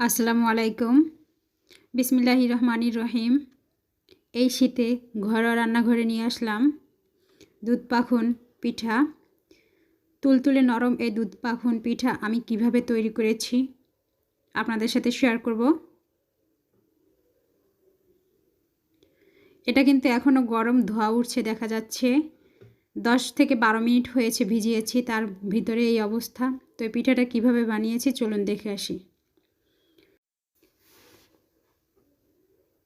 আসসালামু আলাইকুম। বিসমিল্লাহি রহমানির রহিম। এই শীতে ঘরোয়া রান্নাঘরে নিয়ে আসলাম দুধ পাখুন পিঠা। তুলতুলে নরম এই দুধ পাখুন পিঠা আমি কীভাবে তৈরি করেছি আপনাদের সাথে শেয়ার করব। এটা কিন্তু এখনও গরম ধোয়া উঠছে, দেখা যাচ্ছে। দশ থেকে বারো মিনিট হয়েছে ভিজিয়েছি, তার ভিতরে এই অবস্থা। তো এই পিঠাটা কীভাবে বানিয়েছি চলুন দেখে আসি।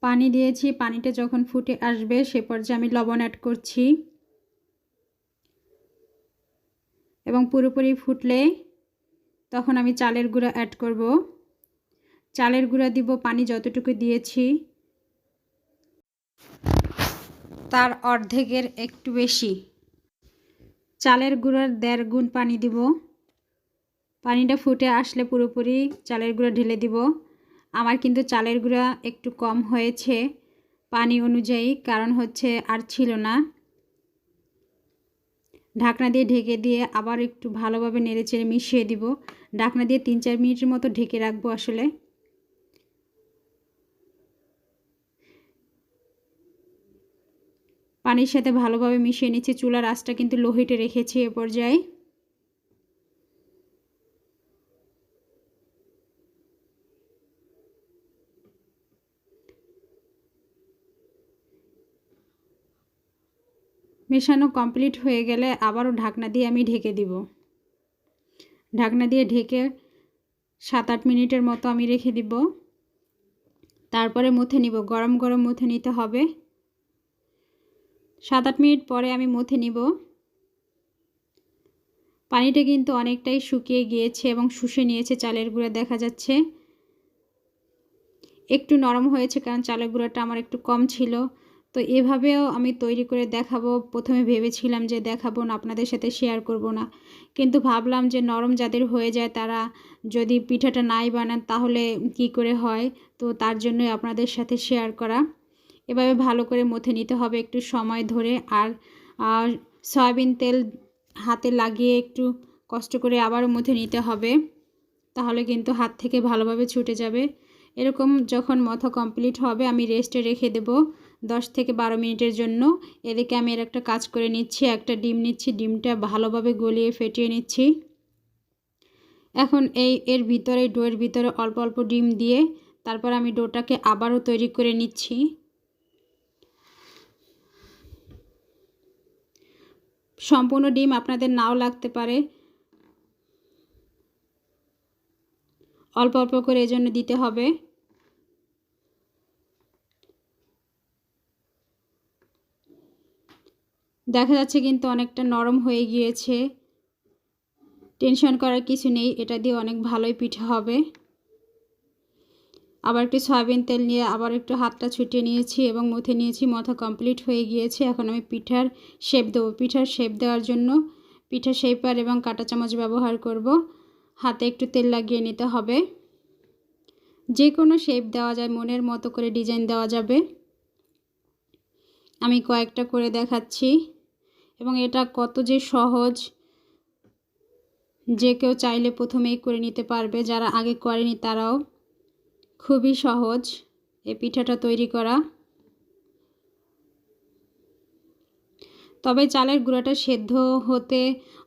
পানি দিয়েছি, পানিটা যখন ফুটে আসবে সে পর্যায়ে আমি লবণ অ্যাড করছি। এবং পুরোপুরি ফুটলে তখন আমি চালের গুঁড়া অ্যাড করব। চালের গুঁড়া দিব পানি যতটুকু দিয়েছি। তার অর্ধেকের একটু বেশি। চালের গুঁড়ার দেড় গুণ পানি দিব। পানিটা ফুটে আসলে পুরোপুরি চালের গুঁড়া ঢেলে দিব। আমার কিন্তু চালের গুঁড়া একটু কম হয়েছে পানি অনুযায়ী, কারণ হচ্ছে আর ছিল না। ঢাকনা দিয়ে ঢেকে দিয়ে আবার একটু ভালোভাবে নেড়ে চেড়ে মিশিয়ে দিব। ঢাকনা দিয়ে তিন চার মিনিটের মতো ঢেকে রাখব আসলে। পানির সাথে ভালোভাবে মিশিয়ে নিচ্ছি। চুলার আঁচটা কিন্তু লোহিটে রেখেছি এ পর্যায়ে। মেশানো কমপ্লিট হয়ে গেলে আবারও ঢাকনা দিয়ে আমি ঢেকে দিব। ঢাকনা দিয়ে ঢেকে সাত আট মিনিটের মতো আমি রেখে দিব। তারপরে মুথে নিব, গরম গরম মুথে নিতে হবে। সাত আট মিনিট পরে আমি মুথে নিব। পানিটা কিন্তু অনেকটাই শুকিয়ে গিয়েছে এবং শুষে নিয়েছে চালের গুঁড়া দেখা যাচ্ছে। একটু নরম হয়েছে কারণ চালের গুঁড়াটা আমার একটু কম ছিল। তো এভাবেও আমি তৈরি করে দেখাবো। প্রথমে ভেবেছিলাম যে দেখাবো না, আপনাদের সাথে শেয়ার করব না। কিন্তু ভাবলাম যে নরম যাদের হয়ে যায় তারা যদি পিঠাটা নাই বানান তাহলে কি করে হয়? তো তার জন্যই আপনাদের সাথে শেয়ার করা। এভাবে ভালো করে মথে নিতে হবে একটু সময় ধরে। আর সয়াবিন তেল হাতে লাগিয়ে একটু কষ্ট করে আবারও মথে নিতে হবে। তাহলে কিন্তু হাত থেকে ভালোভাবে ছুটে যাবে। এরকম যখন মথা কমপ্লিট হবে আমি রেস্টে রেখে দেব। দশ থেকে বারো মিনিটের জন্য এদিকে আমি এর একটা কাজ করে নিচ্ছি, একটা ডিম নিচ্ছি, ডিমটা ভালোভাবে গলিয়ে ফেটিয়ে নিচ্ছি। এখন এই এর ভিতরে, ডোয়ের ভিতরে অল্প অল্প ডিম দিয়ে তারপর আমি ডোটাকে আবারও তৈরি করে নিচ্ছি। সম্পূর্ণ ডিম আপনাদের নাও লাগতে পারে। অল্প অল্প করে এজন্য দিতে হবে। দেখা যাচ্ছে কিন্তু অনেকটা নরম হয়ে গিয়েছে। টেনশন করার কিছু নেই, এটা দিয়ে অনেক ভালোই পিঠা হবে। আবার একটু সয়াবিন তেল নিয়ে আবার একটু হাতটা ছুটিয়ে নিয়েছি এবং মথে নিয়েছি, মথা কমপ্লিট হয়ে গিয়েছে। এখন আমি পিঠার শেপ দেবো। পিঠার শেপ দেওয়ার জন্য পিঠা শেপার এবং কাঁটা চামচ ব্যবহার করব। হাতে একটু তেল লাগিয়ে নিতে হবে। যে কোনো শেপ দেওয়া যায়, মনের মতো করে ডিজাইন দেওয়া যাবে। আমি কয়েকটা করে দেখাচ্ছি। এবং এটা কত যে সহজ যে কেউ চাইলে প্রথমেই করে নিতে পারবে, যারা আগে করেনি তারাও। খুবই সহজ এই পিঠাটা তৈরি করা। তবে চালের গুঁড়াটা সেদ্ধ হতে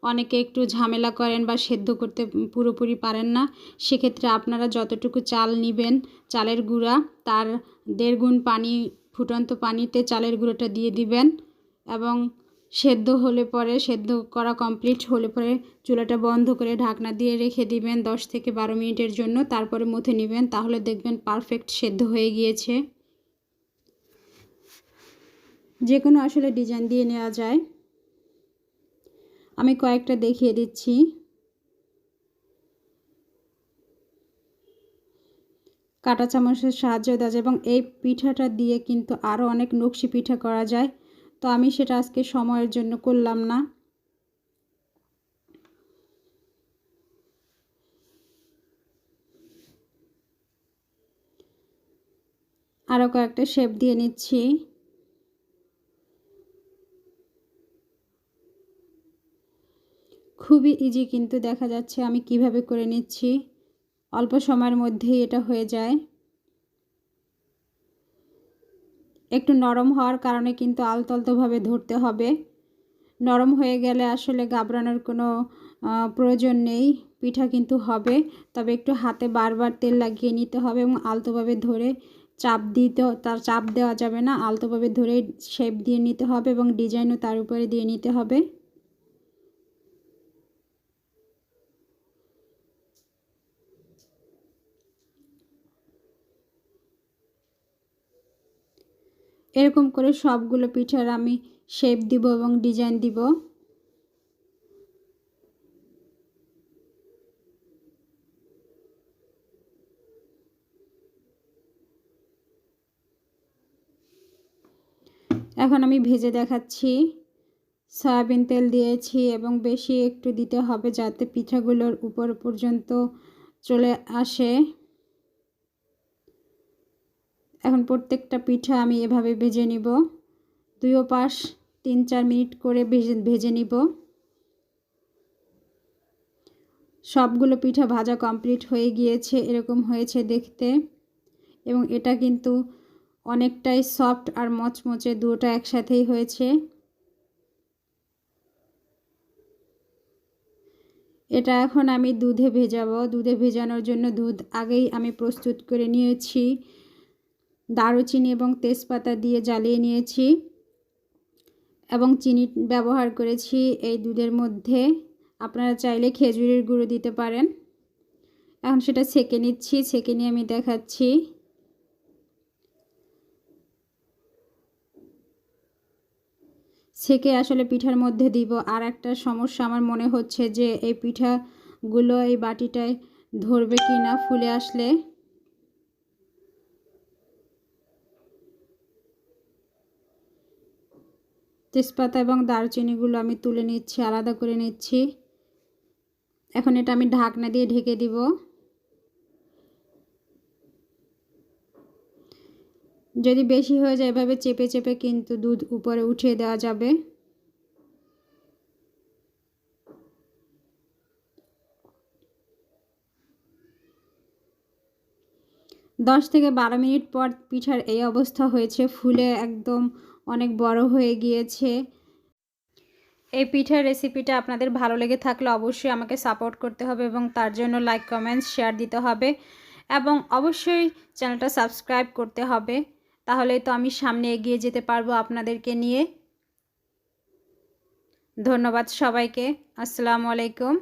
অনেকে একটু ঝামেলা করেন বা সেদ্ধ করতে পুরোপুরি পারেন না। সেক্ষেত্রে আপনারা যতটুকু চাল নেবেন চালের গুঁড়া, তার দেড় গুণ পানি, ফুটন্ত পানিতে চালের গুঁড়োটা দিয়ে দিবেন এবং সেদ্ধ হলে পরে, সেদ্ধ করা কমপ্লিট হলে পরে চুলাটা বন্ধ করে ঢাকনা দিয়ে রেখে দিবেন দশ থেকে বারো মিনিটের জন্য। তারপরে মুথে নেবেন, তাহলে দেখবেন পারফেক্ট সেদ্ধ হয়ে গিয়েছে। যে কোনো আসলে ডিজাইন দিয়ে নেওয়া যায়। আমি কয়েকটা দেখিয়ে দিচ্ছি। কাটা চামচের সাহায্য দেওয়া যায় এবং এই পিঠাটা দিয়ে কিন্তু আরও অনেক নকশি পিঠা করা যায়। তো আমি সেটা আজকে সময়ের জন্য করলাম না। আরও কয়েকটা শেপ দিয়ে নিচ্ছি। খুবই ইজি কিন্তু দেখা যাচ্ছে আমি কীভাবে করে নিচ্ছি। অল্প সময়ের মধ্যেই এটা হয়ে যায়। একটু নরম হওয়ার কারণে কিন্তু আলতো আলতোভাবে ধরতে হবে। নরম হয়ে গেলে আসলে গাবরানোর কোনো প্রয়োজন নেই, পিঠা কিন্তু হবে। তবে একটু হাতে বারবার তেল লাগিয়ে নিতে হবে এবং আলতোভাবে ধরে চাপ দিতে তার চাপ দেওয়া যাবে না। আলতোভাবে ধরে শেপ দিয়ে নিতে হবে এবং ডিজাইনও তার উপরে দিয়ে নিতে হবে। এরকম করে সবগুলো পিঠার আমি শেপ দিব এবং ডিজাইন দিব। এখন আমি ভেজে দেখাচ্ছি। সয়াবিন তেল দিয়েছি এবং বেশি একটু দিতে হবে যাতে পিঠাগুলোর উপর পর্যন্ত চলে আসে। এখন প্রত্যেকটা পিঠা আমি এভাবে ভেজে নিব। দুইও পাশ তিন চার মিনিট করে ভেজে ভেজে নিব। সবগুলো পিঠা ভাজা কমপ্লিট হয়ে গিয়েছে, এরকম হয়েছে দেখতে। এবং এটা কিন্তু অনেকটাই সফট আর মচমচে দুটো একসাথেই হয়েছে। এটা এখন আমি দুধে ভেজাবো। দুধে ভেজানোর জন্য দুধ আগেই আমি প্রস্তুত করে নিয়েছি। দারুচিনি এবং তেজপাতা দিয়ে জ্বালিয়ে নিয়েছি এবং চিনি ব্যবহার করেছি এই দুধের মধ্যে। আপনারা চাইলে খেজুরের গুঁড়ো দিতে পারেন। এখন সেটা ছেঁকে নিচ্ছি, ছেঁকে নিয়ে আমি দেখাচ্ছি। ছেঁকে আসলে পিঠার মধ্যে দিব। আর একটা সমস্যা আমার মনে হচ্ছে যে এই পিঠাগুলো এই বাটিটায় ধরবে কি না ফুলে আসলে। তেজপাতা এবং দারচিনিগুলো আমি তুলে নিচ্ছি, আলাদা করে নিচ্ছি। এখন এটা আমি ঢাকনা দিয়ে ঢেকে দিব। যদি বেশি হয়ে যায়, এভাবে চেপে চেপে কিন্তু দুধ উপরে উঠিয়ে দেওয়া যাবে। দশ থেকে বারো মিনিট পর পিঠার এই অবস্থা হয়েছে। ফুলে একদম অনেক বড় হয়ে গিয়েছে। এই পিঠার রেসিপিটা আপনাদের ভালো লেগে থাকলে অবশ্যই আমাকে সাপোর্ট করতে হবে এবং তার জন্য লাইক কমেন্টস শেয়ার দিতে হবে এবং অবশ্যই চ্যানেলটা সাবস্ক্রাইব করতে হবে। তাহলে তো আমি সামনে এগিয়ে যেতে পারব আপনাদেরকে নিয়ে। ধন্যবাদ সবাইকে। আসসালামু আলাইকুম।